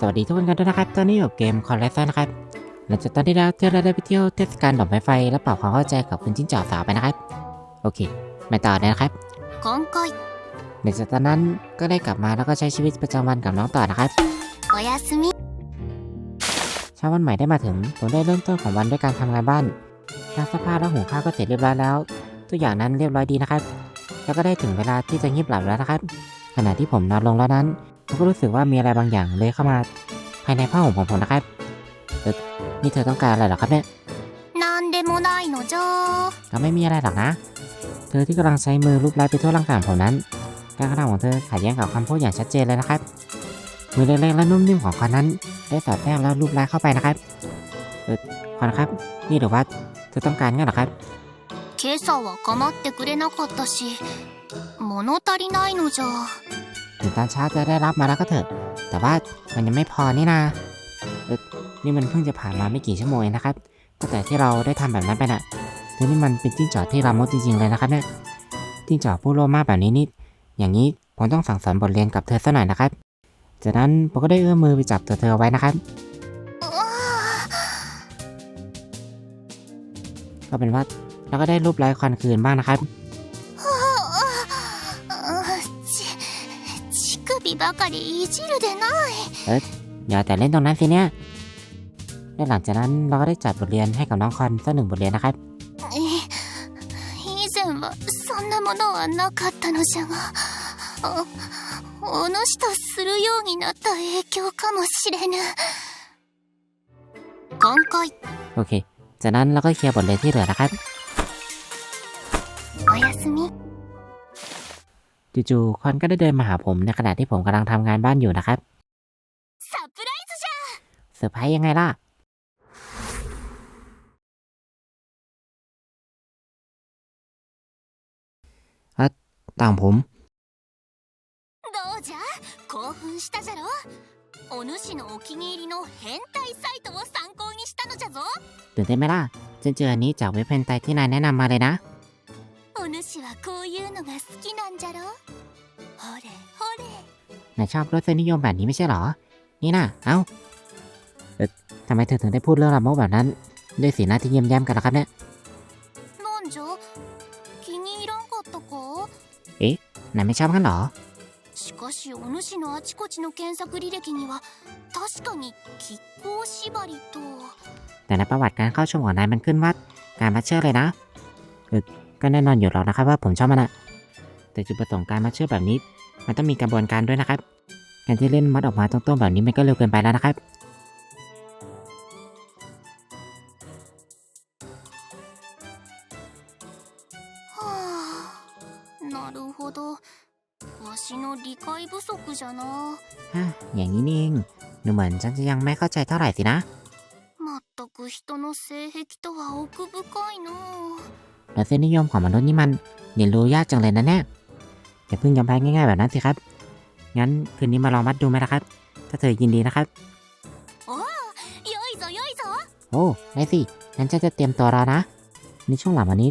สวัสดีทุกคนกันด้วยนะครับ ตอนนี้อยู่เกมคอนเลสซ์นะครับ หลังจากตอนที่เราเจอราได้ไปเที่ยวเทศกาลดอกไม้ไฟ และปรับความเข้าใจกับคุณจิ้งจอกสาวไปนะครับ โอเคมาต่อเลยนะครับคอคอยหลังจากตอนนั้นก็ได้กลับมาแล้วก็ใช้ชีวิตประจำวันกับน้องต่อนะครับโอยาสมิเช้าวันใหม่ได้มาถึงผมได้เริ่มต้นของวันด้วยการทำงานบ้านล้างเสื้ผ้าและหุงข้าวก็เสร็จเรียบร้อยแล้วทุกอย่างนั้นเรียบร้อยดีนะครับ แล้วก็ได้ถึงเวลาที่จะงีบหลับแล้วนะครับ ขณะที่ผมนอนลงแล้วนั้น ผมก็รู้สึกว่ามีอะไรบางอย่างเลยเข้ามา ภายในผ้าห่มของผมนะครับเอ๊ะนี่เธอต้องการอะไรเหรอครับเนี่ย なんでもないのじゃ ก็ไม่มีอะไรหรอกนะ เธอที่กำลังใช้มือลูบไล้ไปทั่วร่างกายของผมนั้น การกระทำของเธอขัดแย้งกับคำพูดอย่างชัดเจนเลยนะครับ มือเล็กๆและนุ่มนิ่มของคอนนั้น ได้สอดแทรกแล้วลูบไล้เข้าไปนะครับ เออคอนครับ นี่หรือว่าเธอต้องการงั้นเหรอครับ 今朝は構ってくれなかったし物足りないのじゃ ถึงตอนเช้าจะได้รับมาแล้วก็เถอะ แต่ว่ามันยังไม่พอนี่นานี่มันเพิ่งจะผ่านมาไม่กี่ชั่วโมงเองนะครับตั้งแต่ที่เราได้ทำแบบนั้นไปน่ะเธอนี่มันเป็นจิ้งจอกที่รามดจริงๆเลยนะครับเนี่ยจิ้งจอกผู้โลภมากแบบนี้นี่อย่างนี้ผมต้องสั่งสอนบทเรียนกับเธอสักหน่อยนะครับ จากนั้นผมก็ได้เอื้อมมือไปจับตัวเธอไว้นะครับ ก็เป็นว่าเราก็ได้รูปไล้คอนคืนบ้างนะครับ ばかりいじるでない อย่าแต่เล่นตรงนั้นสิเนี่ยและหลังจากนั้นเราก็ได้จัดบทเรียนให้กับน้องคอนสักหนึ่งบทเรียนนะครับ え以前はそんなものはなかったのじゃがおお主とするようになった影響かもしれぬ今回 โอเค จากนั้นเราก็เคลียร์บทเรียนที่เหลือนะครับ おやすみ จู่ๆคอนก็ได้เดินมาหาผมในขณะที่ผมกำลังทำงานบ้านอยู่นะครับ サプライズじゃ เซอร์ไพรส์ยังไงล่ะ อะต่างผม どうじゃ興奮したじゃろお主のお気に入りの変態サイトを参考にしたのじゃぞ ตื่นเต้นไหมล่ะฉันเจออันนี้จากเว็บเพนไตที่นายแนะนำมาเลยนะ お主はこういうのが好きなんじゃろほれほれ นายชอบรสนิยมแบบนี้ไม่ใช่เหรอ นี่นะเอ้า เอ๊ะทำไมเธอถึงได้พูดเรื่องลามกแบบนั้น ด้วยสีหน้าที่เยี่ยมแย้มกันล่ะครับเนี่ย なんじゃ気に入らんかったか นายไม่ชอบกันเหรอ しかしお主のあちこちの検索履歴には確かに亀甲縛りと แต่ในประวัติการเข้าชมของนายมันขึ้นว่าการมาเชื่อเลยนะเออ ก็แน่นอนอยู่แล้วนะครับว่าผมชอบมันอะแต่จุดประสงค์การมาเชื่อแบบนี้ มันต้องมีกระบวนการด้วยนะครับ การที่เล่นมัดออกมาตรงๆแบบนี้มันก็เร็วเกินไปแล้วนะครับ はあなるほどわしの理解不足じゃな ฮะอย่างนี้นี่เองดูเหมือนฉันจะยังไม่เข้าใจเท่าไหร่สินะ 全く人の性癖とは奥深い และเส้นนิยมของมนุษย์นี่มันเรียนรู้ยากจังเลยนะแน่อย่าเพิ่งยอมแพ้ง่ายๆแบบนั้นสิครับ งั้นคืนนี้มาลองมัดดูไหมล่ะครับ ถ้าเธอยินดีนะครับ โอ้ได้สิ งั้นฉันจะเตรียมตัวรอนะ ในช่วงหลังวันนี้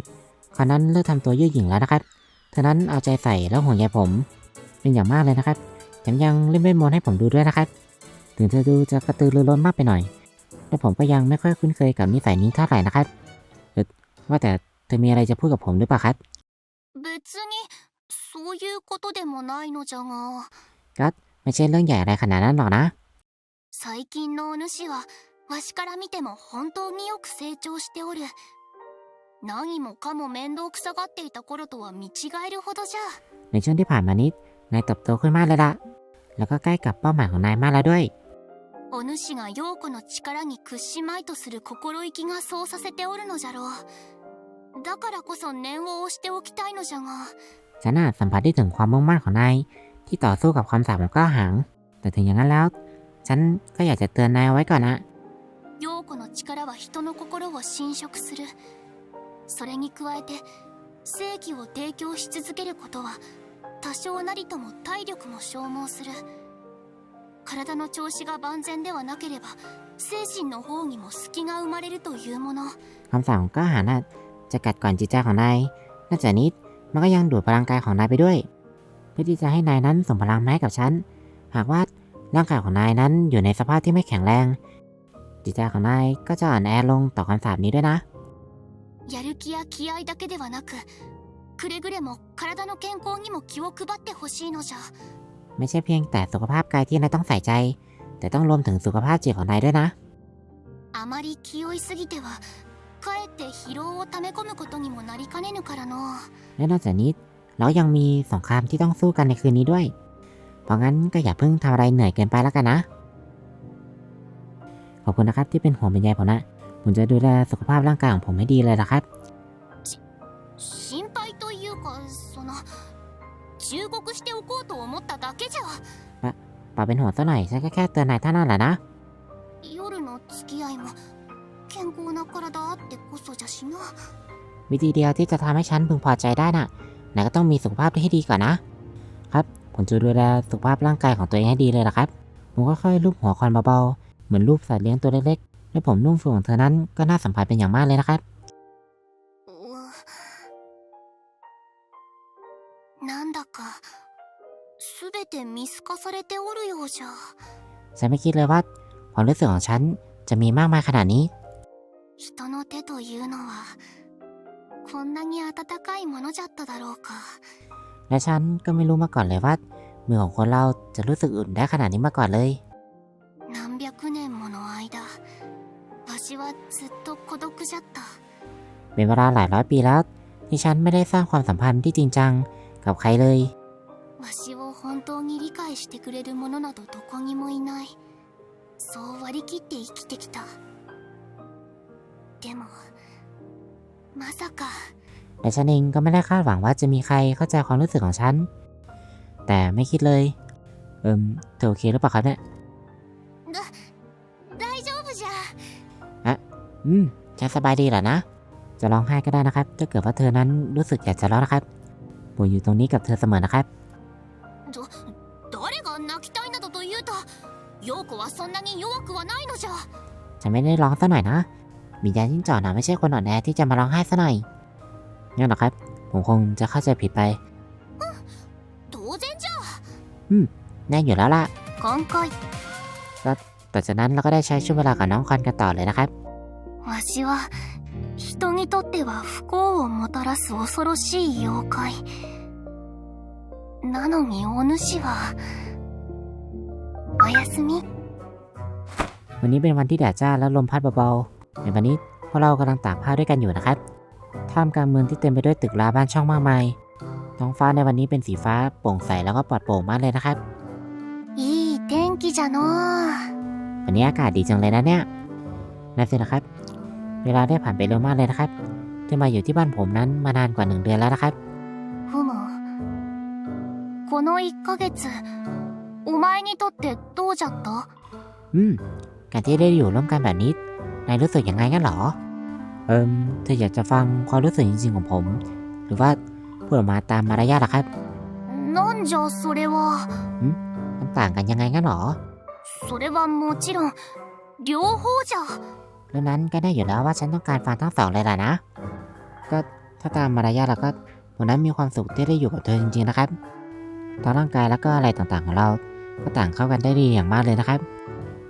คอนนั้นเลิกทำตัวเย่อหยิ่งแล้วนะครับ เธอนั้นเอาใจใส่แล้วห่วงใยผม เป็นอย่างมากเลยนะครับแถมยังเล่นเวทมนต์ให้ผมดูด้วยนะครับ ถึงเธอดูจะกระตือรือร้นมากไปหน่อย แต่ผมก็ยังไม่ค่อยคุ้นเคยกับนิสัยนี้เท่าไหร่นะครับว่าแต่ เธอมีอะไรจะพูดกับผมหรือเปล่าครับ 別にそういうことでもないのじゃが ไม่ใช่เรื่องใหญ่อะไรขนาดนั้นหรอกนะ 最近のお主はわしから見ても本当によく成長しておる何もかも面倒くさがっていた頃とは見違えるほどじゃ ในช่วงที่ผ่านมานี้นายเติบโตขึ้นมากเลยละแล้วก็ใกล้กับเป้าหมายของนายมากแล้วด้วย お主が陽子の力に屈しまいとする心意気がそうさせておるのじゃろう だからこそ念を押しておきたいのじゃが ฉันน่ะสัมผัสได้ถึงความมุ่งมั่นของนายที่ต่อสู้กับความสามของก้าวหาง แต่ถึงอย่างนั้นแล้ว ฉันก็อยากจะเตือนนายเอาไว้ก่อนนะ 陽子の力は人の心を侵食するそれに加えて正気を提供し続けることは多少なりとも体力も消耗する体の調子が万全ではなければ精神の方にも隙が生まれるというもの คำสั่งของก้าวหางน่ะ จะกัดก่อนจิตใจของนายนอกจากนี้มันก็ยังดูดพลังกายของนายไปด้วย เพื่อที่จะให้นายนั้นส่งพลังมาให้กับฉัน หากว่า ร่างกายของนายนั้นอยู่ในสภาพที่ไม่แข็งแรง จิตใจของนายก็จะอ่อนแอลงต่อคำสาปนี้ด้วยนะ やる気や気合だけではなくくれぐれも体の健康にも気を配ってほしいのじゃ ไม่ใช่เพียงแต่สุขภาพกายที่นายต้องใส่ใจ แต่ต้องรวมถึงสุขภาพจิตของนายด้วยนะ あまり気負いすぎては かえって疲労を溜め込むことにもなりかねぬからの และนอกจากนี้เรายังมีสงครามที่ต้องสู้กันในคืนนี้ด้วย เพราะงั้นก็อย่าเพิ่งทำอะไรเหนื่อยเกินไปแล้วกันนะ ขอบคุณนะครับที่เป็นห่วงเป็นใยผมนะ ผมจะดูแลสุขภาพร่างกายของผมให้ดีเลยนะครับ 心配というかその忠告しておこうと思っただけじゃ ป่าเป็นห่วงซะหน่อยฉันก็แค่เตือนนายเท่านั้นแหละนะ 夜の付き合いも 健康な体あってこそじゃしな วิธีเดียวที่จะทำให้ฉันพึงพอใจได้น่ะนายก็ต้องมีสุขภาพที่ให้ดีก่อนนะ ครับ ผมจะดูแลสุขภาพร่างกายของตัวเองให้ดีเลยละครับ ผมก็ค่อยลูบหัวคอนเบาๆ เหมือนลูบสัตว์เลี้ยงตัวเล็กๆ และผมนุ่มฟูของเธอนั้นก็น่าสัมผัสเป็นอย่างมากเลยนะครับ うなんだか全て見透かされておるようじゃ ฉันไม่คิดเลยว่าความรู้สึกของฉันจะมีมากมายขนาดนี้ 人の手というのはこんなに温かいものじゃっただろうか และฉันก็ไม่รู้มาก่อนเลยว่ามือของคนเราจะรู้สึกอุ่นได้ขนาดนี้มาก่อนเลย 何百年もの間わしはずっと孤独じゃった เป็นเวลาหลายร้อยปีแล้ว ที่ฉันไม่ได้สร้างความสัมพันธ์ที่จริงจังกับใครเลย わしを本当に理解してくれる者などどこにもいないそう割り切って生きてきた でもまさかแต่ฉันเองก็ไม่ได้คาดหวังว่าจะมีใครเข้าใจความรู้สึกของฉัน แต่ไม่คิดเลย เอิมเธอโอเคหรือเปล่าครับเนี่ยだ大丈夫じゃอืม ฉันสบายดีแหละนะ จะร้องไห้ก็ได้นะครับ ถ้าเกิดว่าเธอนั้นรู้สึกอยากจะร้องนะครับปู่อยู่ตรงนี้กับเธอเสมอนะครับฉันไม่ได้ร้องซะหน่อยนะ วิญญาณจิ้งจอกนะไม่ใช่คนอ่อนแอที่จะมาร้องไห้ซะหน่อยงั้นเหรอครับ ผมคงจะเข้าใจผิดไป 当然じゃ แน่อยู่แล้วล่ะ 今回 ต่อจากนั้นเราก็ได้ใช้ช่วงเวลากับน้องคอนกันต่อเลยนะครับ わしは人にとっては不幸をもたらす恐ろしい妖怪なのにお主はおやすみ วันนี้เป็นวันที่แดดจ้าและลมพัดเบาๆ ในวันนี้พวกเรากำลังตากผ้าด้วยกันอยู่นะครับ ท่ามกลางเมืองที่เต็มไปด้วยตึกราบ้านช่องมากมาย ท้องฟ้าในวันนี้เป็นสีฟ้าโปร่งใสแล้วก็ปลอดโปร่งมากเลยนะครับ いい天気じゃのう วันนี้อากาศดีจังเลยนะเนี่ยนั่นสินะครับ เวลาได้ผ่านไปเร็วมากเลยนะครับที่มาอยู่ที่บ้านผมนั้นมานานกว่าหนึ่งเดือนแล้วนะครับ ふむこの1ヶ月お前にとってどうじゃった อืม การที่ได้อยู่ร่วมกันแบบนี้ นายรู้สึกยังไงกันเหรอ เอิมเธออยากจะฟังความรู้สึกจริงๆของผม หรือว่าพูดออกมาตามมารยาทเหรอครับ なんじゃそれは มันต่างกันยังไงกันเหรอ それはもちろん両方じゃ เรื่องนั้นก็ได้อยู่แล้วว่าฉันต้องการฟังทั้งสองเลยแหละนะ ก็ถ้าตามมารยาทแล้วก็ผมนั้นมีความสุขที่ได้อยู่กับเธอจริงๆนะครับทั้งร่างกายแล้วก็อะไรต่างๆของเรา ก็ต่างเข้ากันได้ดีอย่างมากเลยนะครับ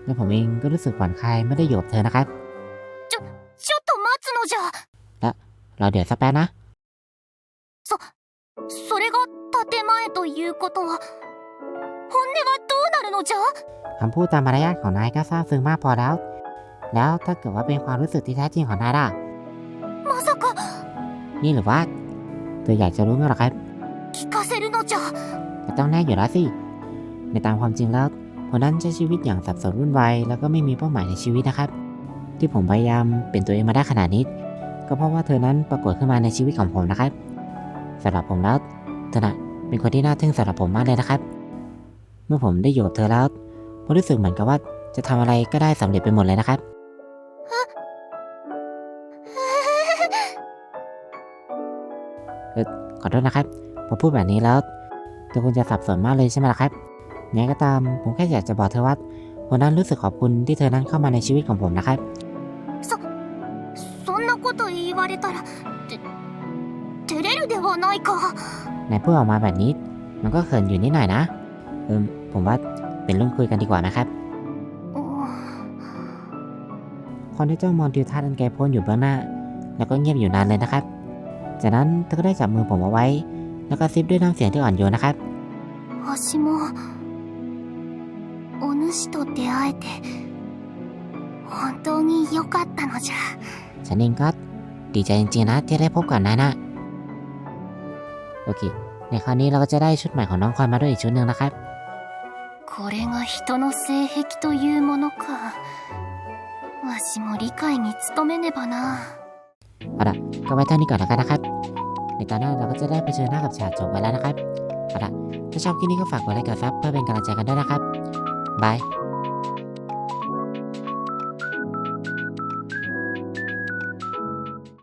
และผมเองก็รู้สึกผ่อนคลายไม่ได้อยู่กับเธอนะครับ ちょっと 待つのじゃ เราเดี๋ยวสักแป๊บนะ それが建前ということは本音はどうなるのじゃ คำพูดตามมารยาทของนายก็ซาบซึ้งมากพอแล้ว แล้วถ้าเกิดว่าเป็นความรู้สึกที่แท้จริงของนายล่ะ まさか นี่หรือว่าเธออยากจะรู้ไหมหรอครับ 聞かせるのじゃ ก็ต้องแน่อยู่แล้วสิ ในตามความจริงแล้วผมนั้นใช้ชีวิตอย่างสับสนวุ่นวายแล้วก็ไม่มีเป้าหมายในชีวิตนะครับ ที่ผมพยายามเป็นตัวเองมาได้ขนาดนี้ ก็เพราะว่าเธอนั้นปรากฏขึ้นมาในชีวิตของผมนะครับสำหรับผมแล้วเธอนะเป็นคนที่น่าทึ่งสำหรับผมมากเลยนะครับ เมื่อผมได้อยู่กับเธอแล้วผมรู้สึกเหมือนกับว่าจะทำอะไรก็ได้สำเร็จไปหมดเลยนะครับ ขอโทษนะครับพอพูดแบบนี้แล้วเธอคงจะสับสนมากเลยใช่ไหมล่ะครับยังไงก็ตามผมแค่อยากจะบอกเธอว่าผมนั้นรู้สึกขอบคุณที่เธอนั้นเข้ามาในชีวิตของผมนะครับ んなこと言われたらて照れるではないか ในพูดออกมาแบบนี้ มันก็เขินอยู่นิดหน่อยนะ เออผมว่า เป็นเรื่องคุยกันดีกว่านะครับ お คนที่เจ้ามองทิวทัศน์อันไกลโพ้นอยู่เบื้องหน้า แล้วก็เงียบอยู่นานเลยนะครับ จากนั้นเธอก็ได้จับมือผมเอาไว้ แล้วก็ซิปด้วยน้ำเสียงที่อ่อนโยนนะครับ わしもお主と出会えて本当に良かったのじゃ ฉันเองก็ดีใจจริงๆนะที่ได้พบกับนายนะโอเค ในคราวนี้เราก็จะได้ชุดใหม่ของน้องคอยมาด้วยอีกชุดหนึ่งนะครับ これが人の性癖というものかわしも理解に努めねばな เอาละก็ไว้เท่านี้ก่อนแล้วกันนะครับ ในตอนหน้าเราก็จะได้เผชิญหน้ากับฉากจบไปแล้วนะครับ เอาละถ้าชอบคลิปนี้ก็ฝากกดไลค์กดซับเพื่อเป็นกำลังใจกันด้วยนะครับ บาย